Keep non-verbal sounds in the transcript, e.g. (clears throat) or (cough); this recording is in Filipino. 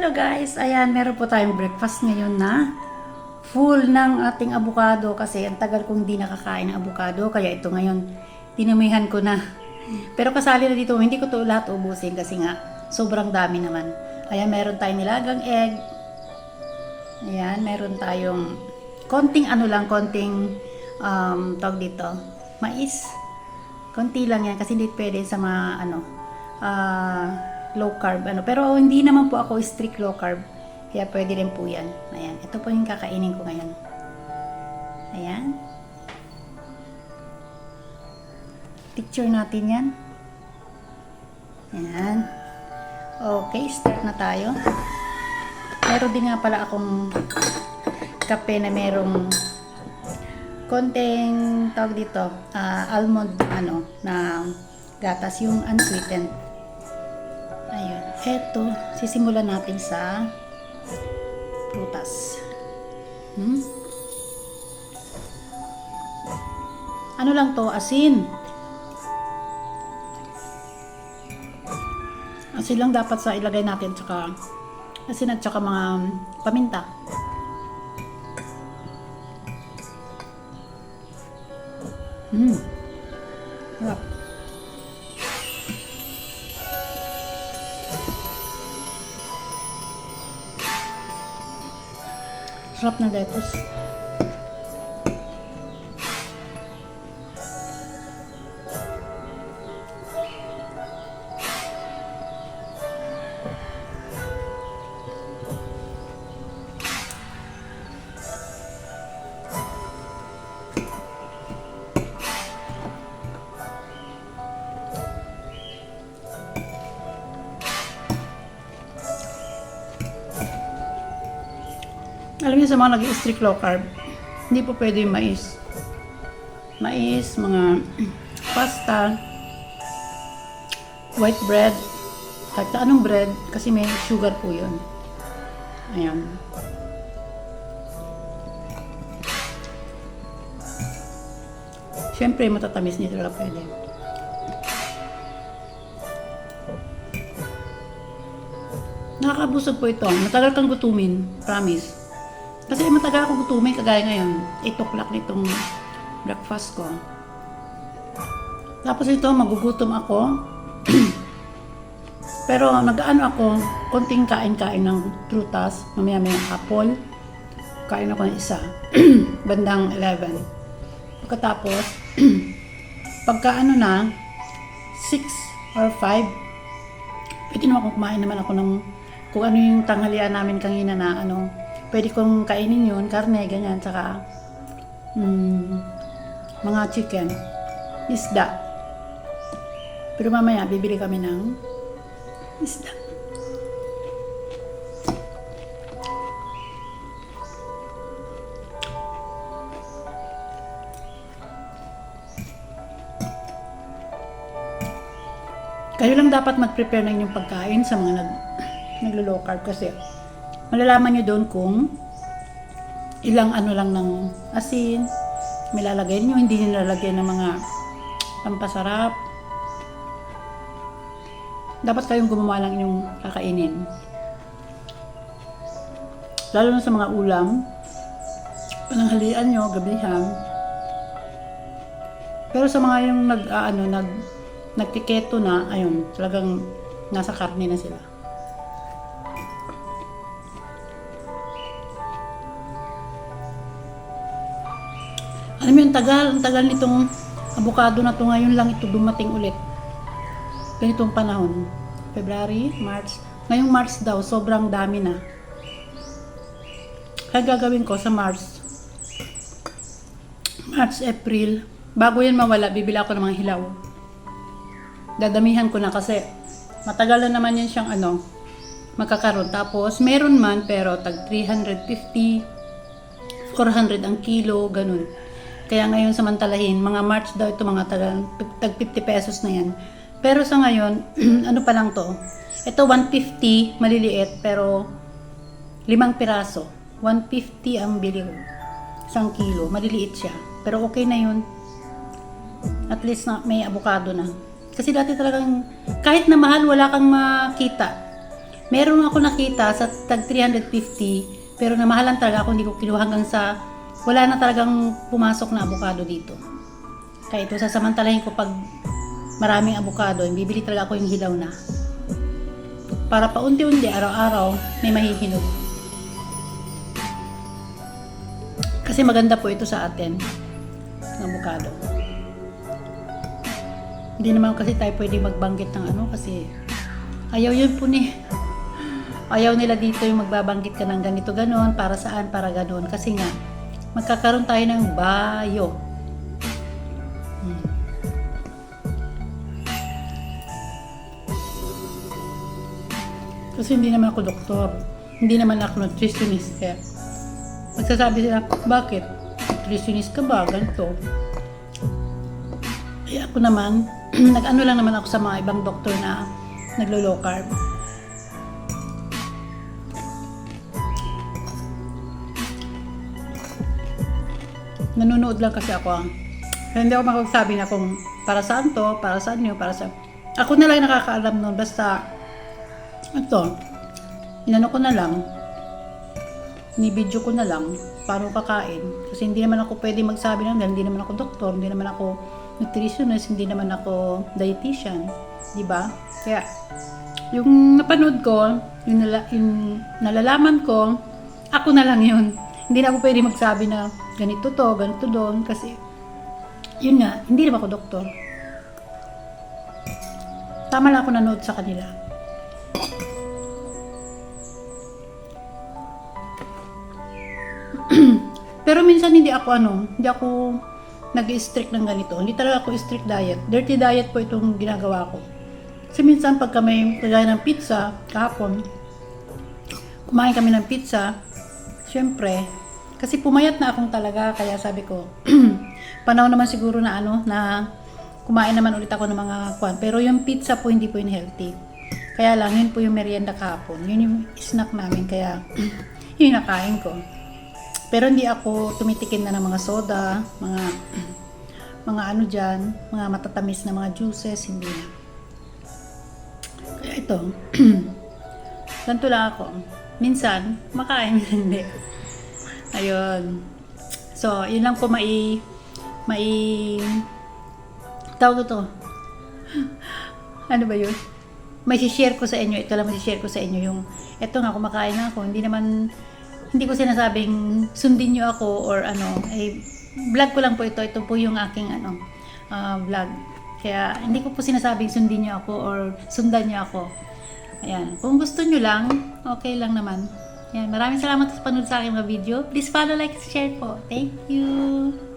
Hello guys! Ayan, meron po tayong breakfast ngayon na full ng ating avocado kasi ang tagal kong di nakakain ng avocado kaya ito ngayon dinamihan ko na. Pero kasali na dito, hindi ko to lahat ubusin kasi nga sobrang dami naman. Ayan, meron tayong nilagang egg. Ayan, meron tayong konting ano lang, konting um, tawag dito, mais. Konti lang yan kasi hindi pwede sa mga ano, ah, low carb ano. Pero hindi naman po ako strict low carb. Kaya pwede rin po yan. Ayan, ito po yung kakainin ko ngayon. Ayan. Picture natin yan. Ayan. Okay, start na tayo. Meron din nga pala akong kape na merong konting tawag dito, ah, almond ano na gatas yung unsweetened. Eto, sisimulan natin sa prutas. Hmm? Ano lang to? Asin. Asin lang dapat sa ilagay natin tsaka asin at tsaka mga paminta. Hmm. Sarap. Sarap na lettuce. Alam niyo sa mga nag-strict low carb, hindi po pwede yung mais. Mais, mga (clears throat) pasta, white bread, kahit anong bread, kasi may sugar po yun. Ayan. Siyempre, matatamis hindi talaga pwede. Nakakabusog po ito. Matagal kang gutumin. Promise. Kasi matagal ako gutumin kagaya ngayon. 8 o'clock nitong breakfast ko. Tapos ito, magugutom ako. (clears throat) Pero nag-ano ako, konting kain-kain ng prutas, mamaya may apple. Kain ako ng isa. (clears throat) Bandang 11. Pagkatapos, (clears throat) pagka ano na, 6 or 5, pwede naman akong kumain naman ako ng kung ano yung tanghalian namin kanina na ano, pwede kong kainin yun, karne, ganyan, tsaka mm, mga chicken, isda. Pero mamaya, bibili kami ng isda. Kayo lang dapat mag-prepare ng inyong pagkain sa mga nag, naglo-low carb kasi malalaman nyo doon kung ilang ano lang ng asin, may lalagay nyo, hindi nyo lalagyan ng mga pampasarap. Dapat kayong gumawa lang inyong kakainin. Lalo na sa mga ulam, pananghalian nyo, gabihan. Pero sa mga yung nag, ah, ano, nag, nagtiketo na, ayun, talagang nasa karne na sila. Alam mo yung tagal, ang tagal nitong avocado na to ngayon lang ito dumating ulit. Ganitong panahon. February, March. Ngayong March daw, sobrang dami na. Kaya gagawin ko sa March. March, April. Bago yan mawala, bibili ako ng mga hilaw. Dadamihan ko na kasi matagal na naman yan siyang ano, magkakaroon. Tapos, meron man, pero tag 350, 400 ang kilo, ganun. Kaya ngayon samantalahin, mga March daw ito mga tagal, tag 50 pesos na yan. Pero sa ngayon, (clears throat) ano pa lang to? Ito 150, maliliit, pero limang piraso. 150 ang bili ko. Isang kilo, maliliit siya. Pero okay na yun. At least na, may avocado na. Kasi dati talagang, kahit na mahal, wala kang makita. Meron ako nakita sa tag 350, pero namahalan talaga ako, hindi ko kinuha hanggang sa wala na talagang pumasok na avocado dito. Kaya ito, sasamantalahin ko pag maraming avocado, bibili talaga ako yung hilaw na. Para paunti-unti, araw-araw, may mahihinog. Kasi maganda po ito sa atin, ng avocado. Hindi naman kasi tayo pwede magbanggit ng ano kasi ayaw yun po ni ayaw nila dito yung magbabanggit ka ng ganito ganon para saan para ganon kasi nga magkakaroon tayo ng bayo. Hmm. kasi hindi naman ako doktor. Hindi naman ako nutritionist kaya magsasabi sila bakit? Nutritionist ka ba? Ganito. Eh ako naman, (clears throat) nag-ano lang naman ako sa mga ibang doktor na naglo-low carb. Nanonood lang kasi ako. ah. Hindi ako makapagsabi na kung para saan to, para saan nyo, para sa... Ako na lang nakakaalam nun. Basta, ito, inano ko na lang, ni-video ko na lang paano kakain. Kasi hindi naman ako pwede magsabi ng hindi naman ako doktor, hindi naman ako nutritionist, hindi naman ako dietitian. Di ba? Kaya, yung napanood ko, yung, nala, yung nalalaman ko, ako na lang yun. Hindi na ako pwede magsabi na ganito to, ganito doon, kasi yun nga, hindi naman ako doktor. Tama lang ako nanood sa kanila. (clears throat) Pero minsan hindi ako ano, hindi ako nag-strict ng ganito. Hindi talaga ako strict diet. Dirty diet po itong ginagawa ko. Kasi minsan pagka may kagaya ng pizza, kahapon, kumain kami ng pizza, syempre, kasi pumayat na akong talaga, kaya sabi ko, (clears throat) panahon naman siguro na ano, na kumain naman ulit ako ng mga kwan. Pero yung pizza po, hindi po yun healthy. Kaya lang, yun po yung merienda kahapon. Yun yung snack namin, kaya (clears throat) yun yung nakain ko. Pero hindi ako tumitikim na ng mga soda, mga (clears throat) mga ano diyan, mga matatamis na mga juices, hindi na. Kaya ito, ganito lang ako. Minsan, makain, (laughs) hindi. Ayun. So, yun lang po mai, mai, tawag ito. ano ba yun? May share ko sa inyo, ito lang may share ko sa inyo yung, ito nga, kumakain na ako, hindi naman, hindi ko sinasabing sundin nyo ako or ano, eh, vlog ko lang po ito. Ito po yung aking ano, ah, vlog. Kaya hindi ko po sinasabing sundin nyo ako or sundan nyo ako. Ayan. Kung gusto nyo lang, okay lang naman. Ayan. Maraming salamat sa panood sa aking mga video. Please follow, like, share po. Thank you.